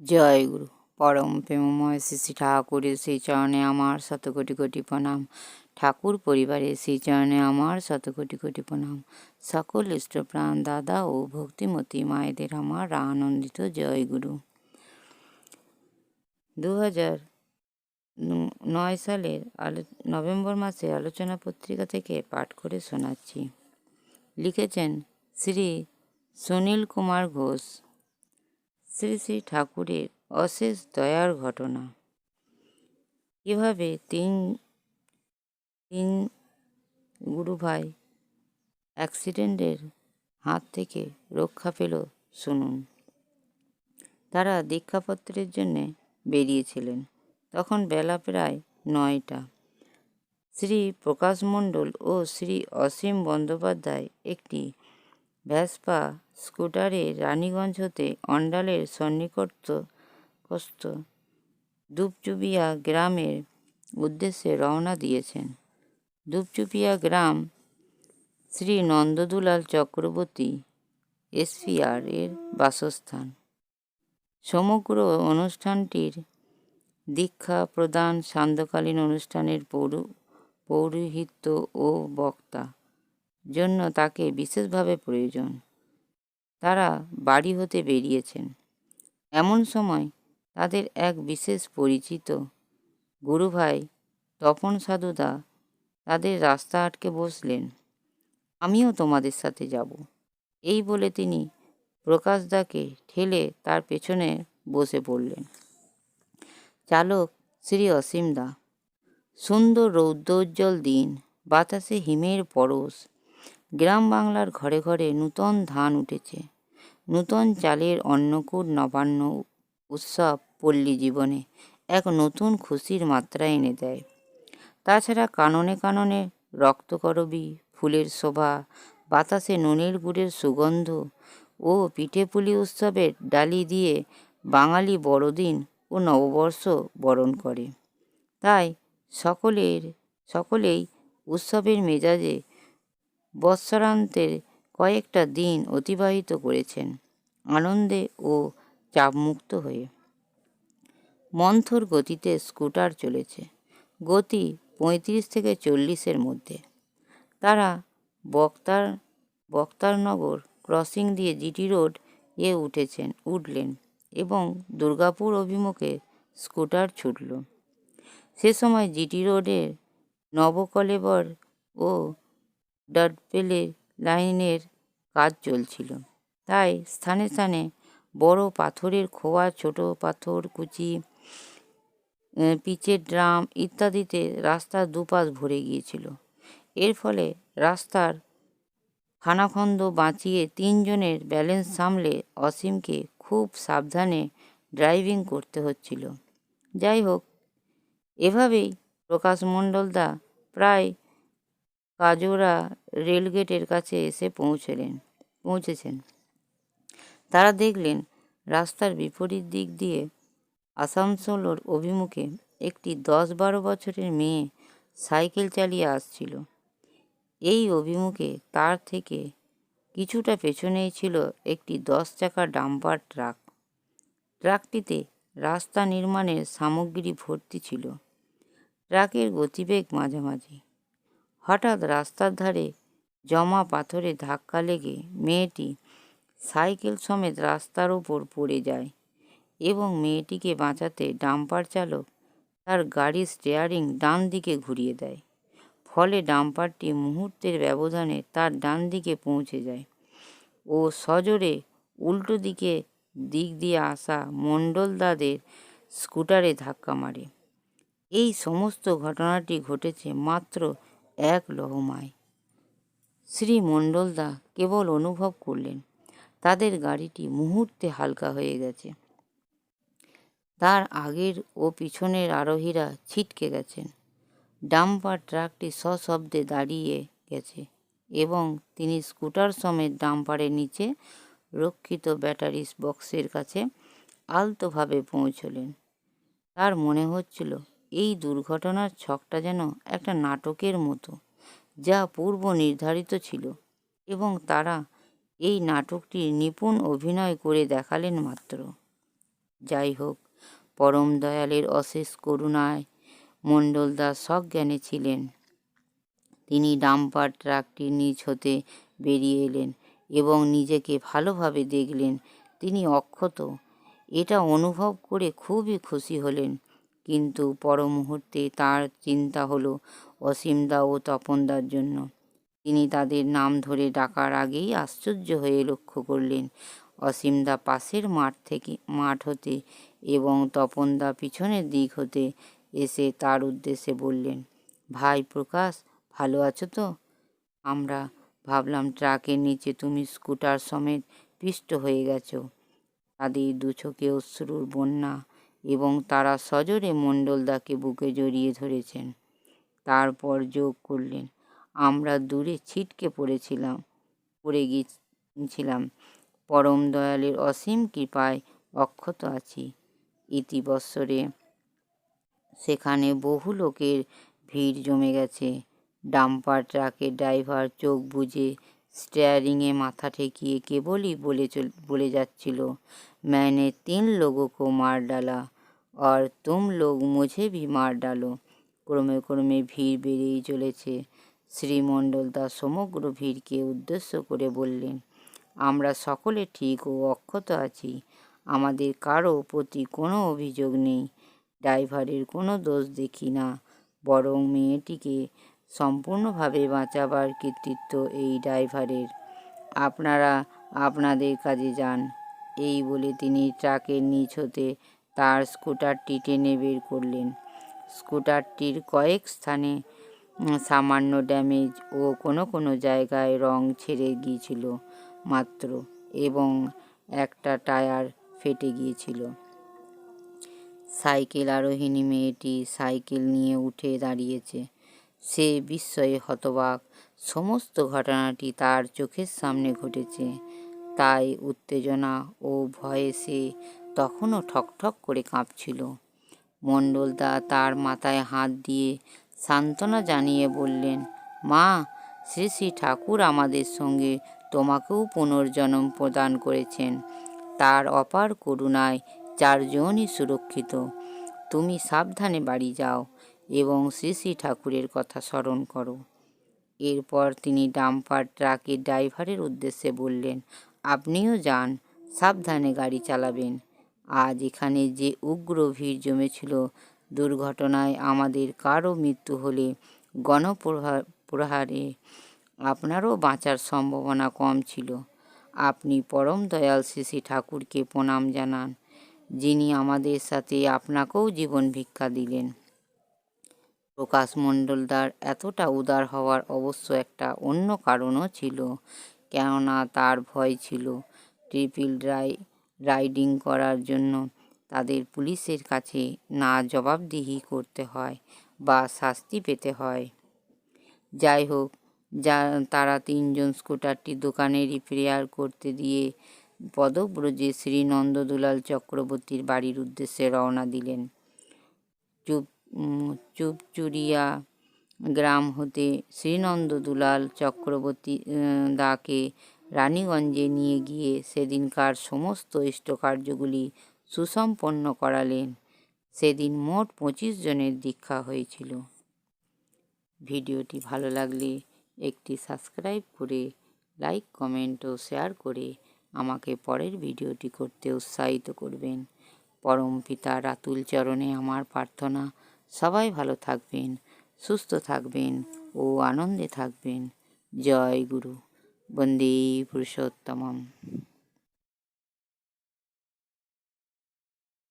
জয় গুরু পরম প্রেমময় শ্রী শ্রী ঠাকুরের সেই চরণে আমার শত কোটি কোটি প্রণাম। ঠাকুর পরিবারের সেই চরণে আমার শত কোটি কোটি প্রণাম। সকল ইষ্টপ্রাণ দাদা ও ভক্তিমতী মায়েদের আমার আনন্দিত জয় গুরু দু হাজার নয় সালের আলো, নভেম্বর মাসে আলোচনা পত্রিকা থেকে পাঠ করে শোনাচ্ছি। লিখেছেন শ্রী সুনীল কুমার ঘোষ। শ্রী শ্রী ঠাকুরের অশেষ দয়ার ঘটনা। এভাবে তিন তিন গুরু ভাই অ্যাক্সিডেন্টের হাত থেকে রক্ষা পেল শুনুন। তারা দীক্ষাপত্রের জন্যে বেরিয়েছিলেন। তখন বেলা প্রায় নয়টা। শ্রী প্রকাশ মণ্ডল ও শ্রী অসীম বন্দ্যোপাধ্যায় একটি ভ্যাসপা স্কুটারে রানীগঞ্জ হতে অন্ডালের সন্নিকটস্থ দুপচুপিয়া গ্রামের উদ্দেশ্যে রওনা দিয়েছেন। দুপচুপিয়া গ্রাম শ্রী নন্দদুলাল চক্রবর্তী এসপিআর এর বাসস্থান। সমগ্র অনুষ্ঠানটির দীক্ষা প্রদান সান্ধ্যকালীন অনুষ্ঠানের পৌর, পৌরোহিত্য ও বক্তা। জন্য তাকে বিশেষভাবে প্রয়োজন। তারা বাড়ি হতে বেরিয়েছেন। এমন সময় তাদের এক বিশেষ পরিচিত গুরুভাই তপন সাধুদা তাদের রাস্তা আটকে বসলেন। আমিও তোমাদের সাথে যাব। এই বলে তিনি প্রকাশদাকে ঠেলে তার পেছনে বসে পড়লেন। চালক শ্রী অসীম দা, সুন্দর রৌদ্রোজ্জ্বল দিন, বাতাসে হিমের পরশ, গ্রাম বাংলার ঘরে ঘরে নূতন ধান উঠেছে। নূতন চালের অন্নকূট নবান্ন উৎসব পল্লী জীবনে এক নতুন খুশির মাত্রা এনে দেয়। তাছাড়া কাননে কাননে রক্তকরবী, ফুলের শোভা, বাতাসে নুনের গুড়ের সুগন্ধ ও পিঠেপুলি উৎসবের ডালি দিয়ে বাঙালি বড়দিন ও নববর্ষ বরণ করে। তাই সকলের, সকলেই উৎসবের মেজাজে বৎসরান্তের কয়েকটা দিন অতিবাহিত করেছেন আনন্দে ও চাপমুক্ত হয়ে। মন্থর গতিতে স্কুটার চলেছে, গতি পঁয়ত্রিশ থেকে চল্লিশের মধ্যে। তারা বক্তার, বক্তারনগর ক্রসিং দিয়ে জিটি রোড এ উঠেছেন, উঠলেন এবং দুর্গাপুর অভিমুখে স্কুটার ছুটল। সে সময় জিটি রোডের নবকলেবর ও ডাটপেলের লাইনের কাজ চলছিল। তাই স্থানে স্থানে বড় পাথরের খোয়া, ছোট পাথর, কুচি পিচের ড্রাম ইত্যাদিতে রাস্তার দুপাশ ভরে গিয়েছিল। এর ফলে রাস্তার খানাখন্দ বাঁচিয়ে তিনজনের ব্যালেন্স সামলে অসীমকে খুব সাবধানে ড্রাইভিং করতে হচ্ছিল। যাই হোক, এভাবেই প্রকাশ মণ্ডলদা প্রায় কাজোরা রেলগেটের কাছে এসে পৌঁছলেন, পৌঁছেছেন। তারা দেখলেন রাস্তার বিপরীত দিক দিয়ে আসানসোলর অভিমুখে একটি দশ বারো বছরের মেয়ে সাইকেল চালিয়ে আসছিল। এই অভিমুখে তার থেকে কিছুটা পেছনেই ছিল একটি দশ চাকা ডাম্পার ট্রাক। ট্রাকটিতে রাস্তা নির্মাণের সামগ্রী ভর্তি ছিল। ট্রাকের গতিবেগ মাঝামাঝি। হঠাৎ রাস্তার ধারে জমা পাথরে ধাক্কা লেগে মেয়েটি সাইকেল সমেত রাস্তার ওপর পড়ে যায় এবং মেয়েটিকে বাঁচাতে ডাম্পার চালক তার গাড়ির স্টিয়ারিং ডান দিকে ঘুরিয়ে দেয়। ফলে ডাম্পারটি মুহূর্তের ব্যবধানে তার ডান দিকে পৌঁছে যায় ও সজোরে উল্টো দিকে দিক দিয়ে আসা মণ্ডলদাদের স্কুটারে ধাক্কা মারে। এই সমস্ত ঘটনাটি ঘটেছে মাত্র এক লহমায়। শ্রী মণ্ডলদা কেবল অনুভব করলেন, তাদের গাড়িটি মুহূর্তে হালকা হয়ে গেছে। তার আগের ও পিছনের আরোহীরা ছিটকে গেছেন। ডাম্পার ট্রাকটি সশব্দে দাঁড়িয়ে গেছে এবং তিনি স্কুটার সমেত ডাম্পারের নিচে রক্ষিত ব্যাটারি বক্সের কাছে আলতোভাবে পৌঁছলেন। তার মনে হচ্ছিল এই দুর্ঘটনার ছকটা যেন একটা নাটকের মতো, যা পূর্ব নির্ধারিত ছিল এবং তারা এই নাটকটি নিপুণ অভিনয় করে দেখালেন মাত্র। যাই হোক, পরম দয়ালের অশেষ করুণায় মণ্ডলদাস সজ্ঞানে ছিলেন। তিনি ডাম্পার ট্রাকটির নিচ হতে বেরিয়ে এলেন এবং নিজেকে ভালোভাবে দেখলেন। তিনি অক্ষত এটা অনুভব করে খুবই খুশি হলেন। কিন্তু পর মুহূর্তে তার চিন্তা হলো অসীমদা ও তপনদার জন্য। তিনি তাদের নাম ধরে ডাকার আগেই আশ্চর্য হয়ে লক্ষ্য করলেন অসীমদা পাশের মাঠ থেকে, মাঠ হতে এবং তপনদা পিছনের দিক হতে এসে তার উদ্দেশ্যে বললেন, ভাই প্রকাশ, ভালো আছো তো? আমরা ভাবলাম ট্রাকের নিচে তুমি স্কুটার সমেত পিষ্ট হয়ে গেছো। তাদের দু চোখে অশ্রুর বন্যা এবং তারা সজোরে মণ্ডলদাকে বুকে জড়িয়ে ধরেছেন। তারপর যোগ করলেন, আমরা দূরে ছিটকে পড়েছিলাম, পড়ে গিয়েছিলাম। পরম দয়ালের অসীম কৃপায় অক্ষত আছি। ইতিবৎসরে সেখানে বহু লোকের ভিড় জমে গেছে। ডাম্পার ট্রাকের ড্রাইভার চোখ বুঝে স্টিয়ারিংয়ে মাথা ঠেকিয়ে কেবলই বলে চল, বলে যাচ্ছিল, ম্যানে তিন লোগোকে মার ডালা। और तुम लोग मुझे भी मार डालो ক্রমে ক্রমে ভিড় বেড়েই চলেছে শ্রীমণ্ডল দাস সমগ্র ভিড়কে উদ্দেশ্য করে বললেন আমরা সকলে ঠিক ও অক্ষত আছি আমাদের কারো প্রতি কোনো অভিযোগ নেই ড্রাইভারের কোনো দোষ দেখি না বরং মেয়েটিকে সম্পূর্ণভাবে বাঁচাবার কৃতিত্ব এই ড্রাইভারের আপনারা আপনাদের কাজে যান এই বলে তিনি ট্রাকের নিচ হতে তার স্কুটারটি টেনে বের করলেন। স্কুটারটির কয়েক স্থানে সামান্য ড্যামেজ ও কোনো কোনো জায়গায় রং ছেড়ে গিয়েছিল মাত্র এবং একটা টায়ার ফেটে গিয়েছিল। সাইকেল আরোহিণী মেয়েটি সাইকেল নিয়ে উঠে দাঁড়িয়েছে। সে বিস্ময়ে হতবাক, সমস্ত ঘটনাটি তার চোখের সামনে ঘটেছে। তাই উত্তেজনা ও ভয়ে সে তখনও ঠকঠক করে কাঁপছিল। মণ্ডলদা তার মাথায় হাত দিয়ে সান্ত্বনা জানিয়ে বললেন, মা, শ্রী শ্রী ঠাকুর আমাদের সঙ্গে তোমাকেও পুনর্জন্ম প্রদান করেছেন। তার অপার করুণায় চারজনই সুরক্ষিত। তুমি সাবধানে বাড়ি যাও এবং শ্রী শ্রী ঠাকুরের কথা স্মরণ করো এরপর তিনি ডাম্পার ট্রাকের ড্রাইভারের উদ্দেশ্যে বললেন, আপনিও যান, সাবধানে গাড়ি চালাবেন। আজ এখানে যে উগ্র ভিড় জমেছিল, দুর্ঘটনায় আমাদের কারও মৃত্যু হলে গণপ্রহারে আপনারও বাঁচার সম্ভাবনা কম ছিল। আপনি পরম দয়াল শ্রী ঠাকুরকে প্রণাম জানান, যিনি আমাদের সাথে আপনাকেও জীবন ভিক্ষা দিলেন। প্রকাশ মণ্ডলদার এতটা উদার হওয়ার অবশ্য একটা অন্য কারণও ছিল, কেননা তার ভয় ছিল। ট্রিপিল রাই রাইডিং করার জন্য তাদের পুলিশের কাছে না জবাবদিহি করতে হয় বা শাস্তি পেতে হয়। যাই হোক, যা, তারা তিনজন স্কুটারটি দোকানে রিপেয়ার করতে দিয়ে পদব্রজে শ্রী নন্দদুলাল চক্রবর্তীর বাড়ির উদ্দেশ্যে রওনা দিলেন। চুপ চুপচুরিয়া গ্রাম হতে শ্রীনন্দ দুলাল চক্রবর্তী দাকে রানীগঞ্জে নিয়ে গিয়ে সেদিনকার সমস্ত ইষ্টকার্যগুলি সুসম্পন্ন করালেন। সেদিন মোট পঁচিশ জনের দীক্ষা হয়েছিল। ভিডিওটি ভালো লাগলে একটি সাবস্ক্রাইব করে লাইক, কমেন্ট ও শেয়ার করে আমাকে পরের ভিডিওটি করতে উৎসাহিত করবেন। পরম পিতা রাতুল চরণে আমার প্রার্থনা। সবাই ভালো থাকবেন, সুস্থ থাকবেন ও আনন্দে থাকবেন। জয় গুরু। बंदी पुरुषोत्तमम.